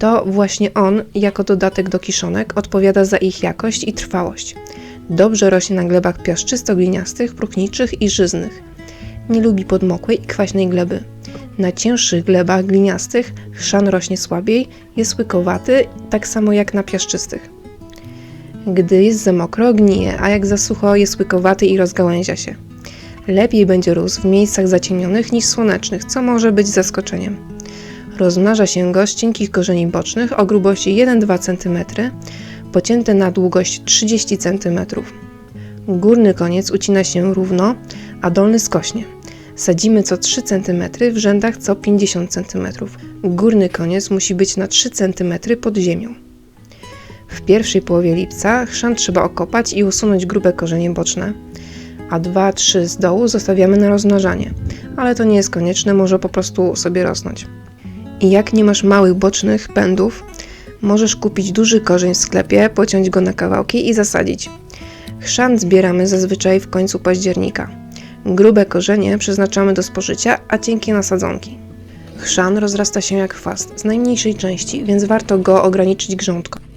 To właśnie on, jako dodatek do kiszonek, odpowiada za ich jakość i trwałość. Dobrze rośnie na glebach piaszczysto-gliniastych, próchniczych i żyznych. Nie lubi podmokłej i kwaśnej gleby. Na cięższych glebach gliniastych chrzan rośnie słabiej, jest łykowaty, tak samo jak na piaszczystych. Gdy jest za mokro, gnije, a jak za sucho, jest łykowaty i rozgałęzia się. Lepiej będzie rósł w miejscach zacienionych niż słonecznych, co może być zaskoczeniem. Rozmnaża się go z cienkich korzeni bocznych o grubości 1-2 cm, pocięte na długość 30 cm. Górny koniec ucina się równo, a dolny skośnie. Sadzimy co 3 cm w rzędach co 50 cm. Górny koniec musi być na 3 cm pod ziemią. W pierwszej połowie lipca chrzan trzeba okopać i usunąć grube korzenie boczne, a 2-3 z dołu zostawiamy na rozmnażanie, ale to nie jest konieczne, może po prostu sobie rosnąć. I jak nie masz małych bocznych pędów, możesz kupić duży korzeń w sklepie, pociąć go na kawałki i zasadzić. Chrzan zbieramy zazwyczaj w końcu października. Grube korzenie przeznaczamy do spożycia, a cienkie na sadzonki. Chrzan rozrasta się jak chwast z najmniejszej części, więc warto go ograniczyć grządką.